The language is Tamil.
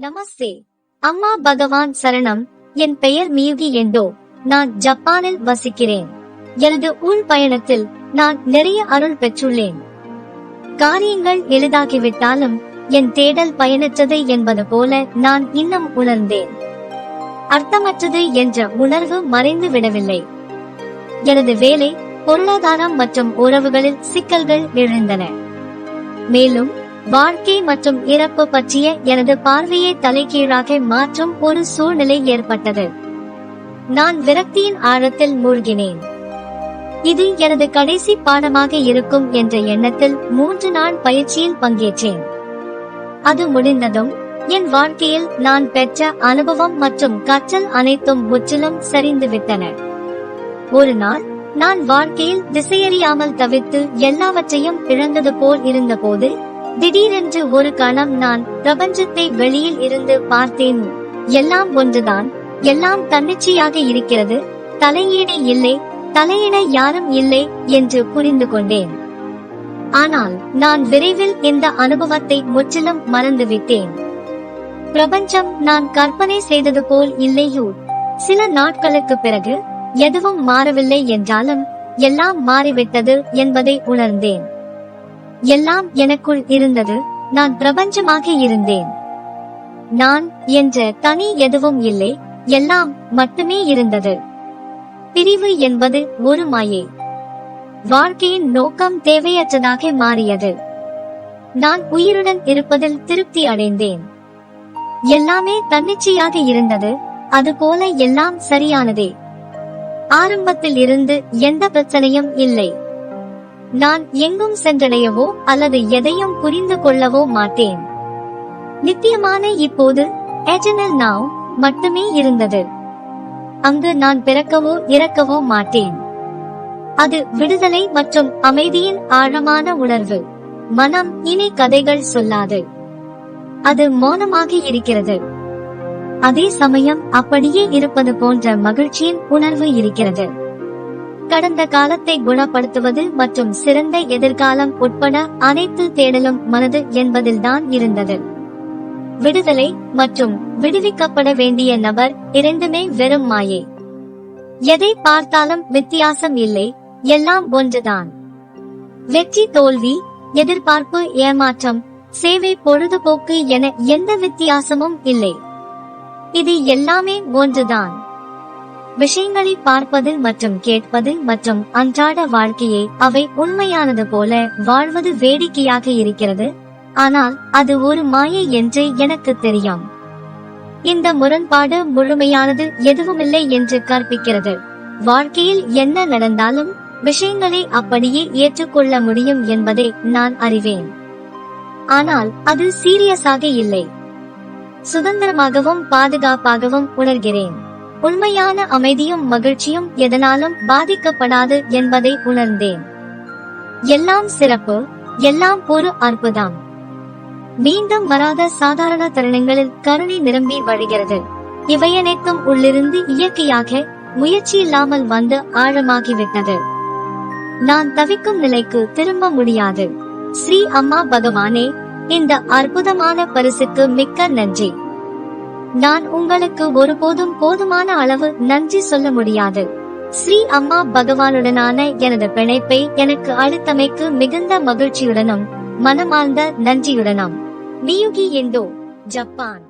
நமஸ்தே. அம்மா பகவான் சரணம். என் பெயர் மியுகி எண்டோ. நான் ஜப்பானில் வசிக்கிறேன். எனது உள் பயணத்தில் நான் நிறைய அருள் பெற்றுள்ளேன். காரியங்கள் எளிதாகிவிட்டாலும் என் தேடல் பயனற்றது என்பது போல நான் இன்னும் உணர்ந்தேன். அர்த்தமற்றது என்ற உணர்வு மறைந்து விடவில்லை. எனது வேலை பொருளாதாரம் மற்றும் உறவுகளில் சிக்கல்கள் எழுந்தன. மேலும் வாழ்க்கை மற்றும் இறப்பு பற்றிய எனது பார்வையை தலைகீழாக மாற்றும் ஒரு சூழ்நிலை ஏற்பட்டது. நான் விரக்தியின் ஆழத்தில் மூழ்கினேன். இது எனது கடைசி பாடமாக இருக்கும் என்ற எண்ணத்தில் மூன்று நாள் பயிற்சியில் பங்கேற்றேன். அது முடிந்ததும் என் வாழ்க்கையில் நான் பெற்ற அனுபவம் மற்றும் கற்றல் அனைத்தும் முற்றிலும் சரிந்துவிட்டன. ஒரு நாள் நான் வாழ்க்கையில் திசையறியாமல் தவிர்த்து எல்லாவற்றையும் இழந்தது போல் இருந்தபோது திடீரென்று ஒரு கணம் நான் பிரபஞ்சத்தை வெளியில் இருந்து பார்த்தேன். எல்லாம் ஒன்றுதான். எல்லாம் தன்னிச்சையாக இருக்கிறது. தலையீடு இல்லை. தலையிட யாரும் இல்லை என்று புரிந்து கொண்டேன். ஆனால் நான் விரைவில் இந்த அனுபவத்தை முற்றிலும் மறந்துவிட்டேன். பிரபஞ்சம் நான் கற்பனை செய்தது போல் இல்லையோ. சில நாட்களுக்கு பிறகு எதுவும் மாறவில்லை என்றாலும் எல்லாம் மாறிவிட்டது என்பதை உணர்ந்தேன். எல்லாம் எனக்குள் இருந்தது. நான் பிரபஞ்சமாக இருந்தேன். நான் என்ற தனி எதுவும் இல்லை. எல்லாம் மட்டுமே இருந்தது. பிரிவு என்பது ஒரு மாயை. வாழ்க்கையின் நோக்கம் தேவையற்றதாக மாறியது. நான் உயிருடன் இருப்பதில் திருப்தி அடைந்தேன். எல்லாமே தன்னிச்சையாக இருந்தது. அதுபோல எல்லாம் சரியானதே. ஆரம்பத்தில் இருந்து எந்த பிரச்சனையும் இல்லை. நான் எங்கும் சென்றடையவோ அல்லது எதையும் புரிந்து கொள்ளவோ மாட்டேன். நித்தியமான இப்போது நாவ் மட்டுமே இருந்தது. அங்கு நான் பிறக்கவோ இறக்கவோ மாட்டேன். அது விடுதலை மற்றும் அமைதியின் ஆழமான உணர்வு. மனம் இனி கதைகள் சொல்லாது. அது மௌனமாக இருக்கிறது. அதே சமயம் அப்படியே இருப்பது போன்ற மகிழ்ச்சியின் உணர்வு இருக்கிறது. கடந்த காலத்தை குணப்படுத்துவது மற்றும் சிறந்த எதிர்காலம் உட்பட அனைத்து தேடலும் மனது என்பதில்தான் இருந்தது. விடுதலை மற்றும் விடுவிக்கப்பட வேண்டிய நபர் இரண்டுமே வெறும் மாயே. எதை பார்த்தாலும் வித்தியாசம் இல்லை எல்லாம் ஒன்றுதான். வெற்றி தோல்வி எதிர்பார்ப்பு ஏமாற்றம் சேவை பொழுதுபோக்கு என எந்த வித்தியாசமும் இல்லை. இது எல்லாமே ஒன்றுதான். விஷயங்களை பார்ப்பது மற்றும் கேட்பது மற்றும் அன்றாட வாழ்க்கையை அவை உண்மையானது போல வாழ்வது வேடிக்கையாக இருக்கிறது. ஆனால் அது ஒரு மாயை என்று எனக்கு தெரியும். இந்த முரண்பாடு முழுமையானது எதுவுமில்லை என்று கற்பிக்கிறது. வாழ்க்கையில் என்ன நடந்தாலும் விஷயங்களை அப்படியே ஏற்றுக்கொள்ள முடியும் என்பதை நான் அறிவேன். ஆனால் அது சீரியஸாக இல்லை. சுதந்திரமாகவும் பாதுகாப்பாகவும் உணர்கிறேன். உண்மையான அமைதியும் மகிழ்ச்சியும் எதனாலும் பாதிக்கப்படாது என்பதை உணர்ந்தேன். எல்லாம் சிறப்பு எல்லாம் ஒரு அற்புதம். மீண்டும் வராத சாதாரண தருணங்களில் கருணை நிரம்பி வழிகிறது. இவையனைத்தும் உள்ளிருந்து இயற்கையாக முயற்சி இல்லாமல் வந்து ஆழமாகிவிட்டது. நான் தவிக்கும் நிலைக்கு திரும்ப முடியாது. ஸ்ரீ அம்மா பகவானே இந்த அற்புதமான பரிசுக்கு மிக்க நன்றி. நான் உங்களுக்கு ஒருபோதும் போதுமான அளவு நன்றி சொல்ல முடியாது. ஸ்ரீ அம்மா பகவானுடனான எனது பிணைப்பை எனக்கு அளித்தமைக்கு மிகுந்த மகிழ்ச்சியுடனும் மனமார்ந்த நன்றியுடனும். Miyuki Endo Japan.